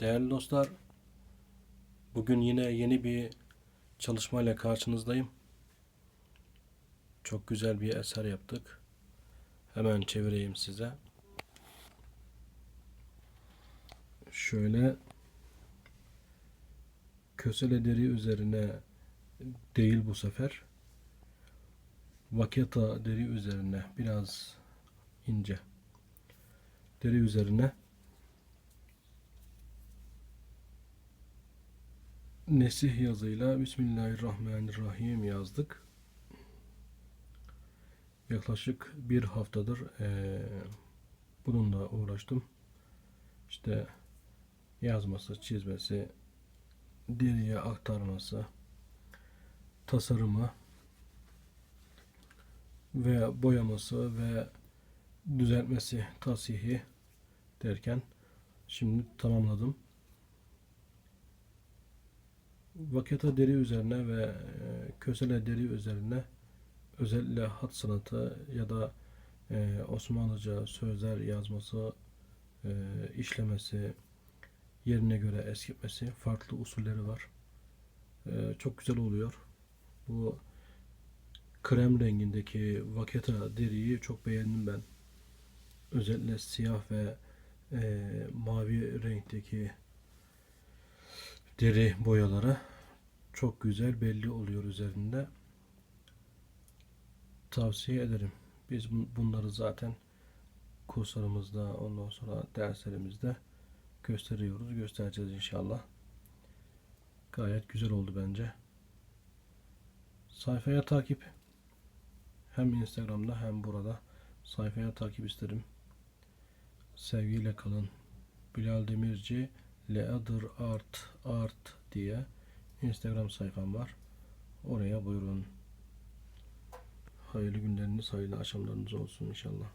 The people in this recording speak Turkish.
Değerli dostlar, bugün yine yeni bir çalışmayla karşınızdayım. Çok güzel bir eser yaptık. Hemen çevireyim size. Şöyle kösele deri üzerine değil bu sefer. Vaketa deri üzerine biraz ince deri üzerine Nesih yazıyla Bismillahirrahmanirrahim yazdık. Yaklaşık bir haftadır eee, bununla uğraştım. İşte yazması, çizmesi, deriye aktarması, tasarımı ve boyaması ve düzeltmesi, tasihi derken şimdi tamamladım. Vaketa deri üzerine ve e, kösele deri üzerine özellikle hat sanatı ya da e, Osmanlıca sözler yazması, e, işlemesi, yerine göre eskitmesi farklı usulleri var. Çok güzel oluyor. Bu krem rengindeki vaketa deriyi çok beğendim ben. Özellikle siyah ve e, mavi renkteki deri boyaları çok güzel belli oluyor üzerinde. Tavsiye ederim. Biz bun- bunları zaten kurslarımızda ondan sonra derslerimizde gösteriyoruz. Göstereceğiz inşallah. Gayet güzel oldu bence. Sayfaya takip hem Instagram'da hem burada sayfaya takip isterim. Sevgiyle kalın. Bilal Demirci Leather Art Art diye Instagram sayfam var. Oraya buyurun. Hayırlı günleriniz, hayırlı akşamlarınız olsun inşallah.